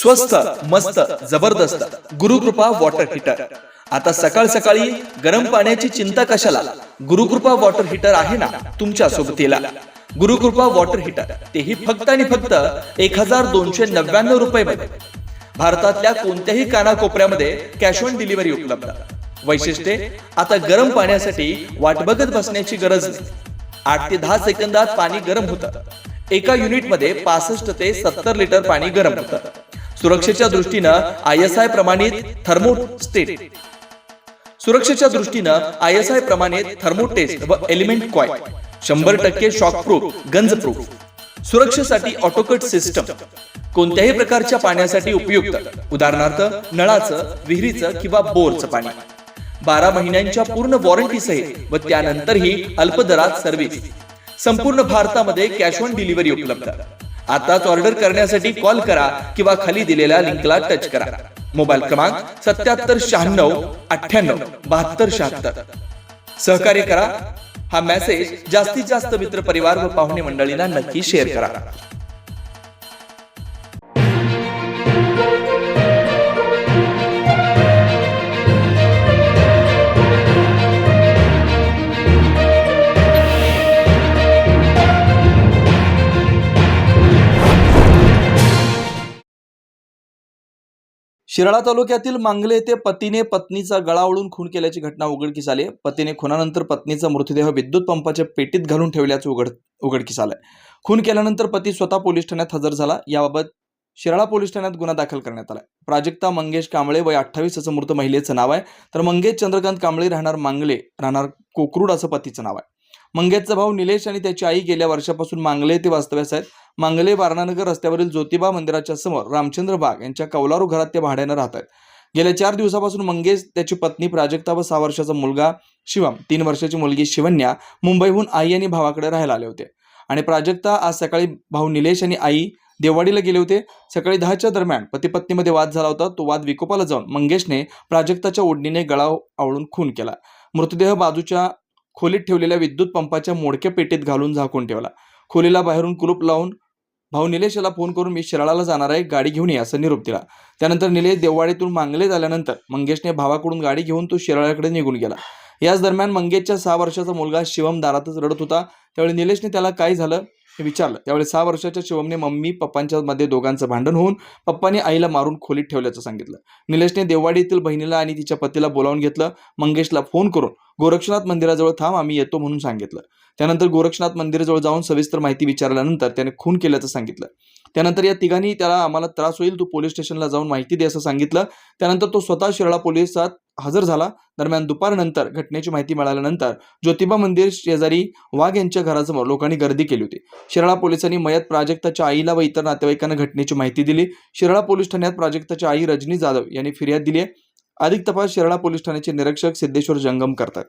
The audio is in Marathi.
स्वस्त मस्त जबरदस्त गुरुकृपा वॉटर हीटर आता सकाळ सकाळी गरम पाण्याची चिंता कशाला? गुरुकृपा वॉटर हीटर आहे ना तुमच्या सोबतीला. गुरुकृपा वॉटर हीटर तेही फक्त आणि फक्त एक हजार दोनशे नव्याण्णव रुपये मध्ये. भारतातल्या कोणत्याही कानाकोपऱ्यामध्ये कॅश ऑन डिलिव्हरी उपलब्ध. वैशिष्ट्ये आता गरम पाण्यासाठी वाट बघत बसण्याची गरज नाही. आठ ते दहा सेकंदात पाणी गरम होतं. एका युनिटमध्ये पासष्ट ते सत्तर लिटर पाणी गरम होतं. सुरक्षेच्या दृष्टीनं आय एस आय प्रमाणित थर्मोस्टेट सुरक्षेच्या दृष्टीनं आय एस आय प्रमाणित थर्मोटेस्ट व एलिमेंट कॉय शंभर टक्के शॉक प्रूफ गंज प्रूफ सुरक्षेसाठी ऑटोकट सिस्टम कोणत्याही प्रकारच्या पाण्यासाठी उपयुक्त. उदाहरणार्थ नळाचं विहिरीचं किंवा बोरचं पाणी. बारा महिन्यांच्या पूर्ण वॉरंटी सहित व त्यानंतरही अल्पदरात सर्व्हिस संपूर्ण भारतामध्ये कॅश ऑन डिलिव्हरी उपलब्ध. आताच ऑर्डर करण्यासाठी कॉल करा किंवा खाली दिलेल्या लिंकला टच करा. मोबाईल क्रमांक सत्याहत्तर शहाण्णव अठ्ठ्याण्णव बहात्तर शहात्तर. सहकार्य करा. हा मेसेज जास्तीत जास्त मित्र परिवार व पाहुणे मंडळींना नक्की शेअर करा. शिराळा तालुक्यातील मांगले येथे पतीने पत्नीचा गळा ओढून खून केल्याची घटना उघडकीस आली पतीने खुनानंतर पत्नीचा मृतदेह विद्युत पंपाच्या पेटीत घालून ठेवल्याचं उघड उघडकीस आलंय. खून केल्यानंतर पती स्वतः पोलीस ठाण्यात हजर झाला. याबाबत शिराळा पोलीस ठाण्यात गुन्हा दाखल करण्यात आलाय. प्राजक्ता मंगेश कांबळे वय अठ्ठावीस असं मृत महिलेचं नाव आहे. तर मंगेश चंद्रकांत कांबळे राहणार मांगले राहणार कोकरूड असं पतीचं नाव आहे. मंगेशचा भाऊ निलेश आणि त्याची आई गेल्या वर्षापासून मांगले ते वास्तव्यास आहेत. मांगले वारणानगर रस्त्यावरील ज्योतिबा मंदिराच्या समोर रामचंद्र बाग यांच्या कौलारू घरात ते भाड्यानं राहत आहेत. गेल्या चार दिवसापासून मंगेश त्याची पत्नी प्राजक्ता व सहा वर्षाचा मुलगा शिवम तीन वर्षाची मुलगी शिवन्या मुंबईहून आई आणि भावाकडे राहायला आले होते. आणि प्राजक्ता आज सकाळी भाऊ निलेश आणि आई देवाडीला गेले होते. सकाळी दहाच्या दरम्यान पती पत्नीमध्ये वाद झाला होता. तो वाद विकोपाला जाऊन मंगेशने प्राजक्ताच्या ओढणीने गळा आवळून खून केला. मृतदेह बाजूच्या खोलीत ठेवलेल्या विद्युत पंपाच्या मोडक्या पेटीत घालून झाकून ठेवला. खोलीला बाहेरून कुलूप लावून भाऊ निलेश याला फोन करून मी शिराळाला जाणार आहे गाडी घेऊन ये असं निरोप दिला. त्यानंतर निलेश देववाडीतून मांगले झाल्यानंतर मंगेशने भावाकडून गाडी घेऊन तो शिराळ्याकडे निघून गेला. याच दरम्यान मंगेशच्या सहा वर्षाचा मुलगा शिवम दारातच रडत होता. त्यावेळी निलेशने त्याला काय झालं? हे विचारलं. त्यावेळी सहा वर्षाच्या शिवमने मम्मी पप्पांच्या मध्ये दोघांचं भांडण होऊन पप्पाने आईला मारून खोलीत ठेवल्याचं सांगितलं. निलेशने देववाडीतील बहिणीला आणि तिच्या पतीला बोलावून घेतलं मंगेशला फोन करून गोरक्षनाथ मंदिराजवळ थांब आम्ही येतो म्हणून सांगितलं. त्यानंतर गोरक्षनाथ मंदिराजवळ जाऊन सविस्तर माहिती विचारल्यानंतर त्याने खून केल्याचं सांगितलं. त्यानंतर या तिघांनी त्याला आम्हाला त्रास होईल तू पोलीस स्टेशनला जाऊन माहिती दे असं सांगितलं. त्यानंतर तो स्वतः शिराळा पोलिसात हजर झाला. दरम्यान दुपारनंतर घटनेची माहिती मिळाल्यानंतर ज्योतिबा मंदिर शेजारी वाघ यांच्या घरासमोर लोकांनी गर्दी केली होती. शिराळा पोलिसांनी मयत प्राजक्ताच्या आईला व इतर नातेवाईकांना घटनेची माहिती दिली. शिराळा पोलीस ठाण्यात प्राजक्ताची आई रजनी जाधव यांनी फिर्याद दिली आहे. अधिक तपास शिराळा पोलीस ठाण्याचे निरीक्षक सिद्धेश्वर जंगम करतात.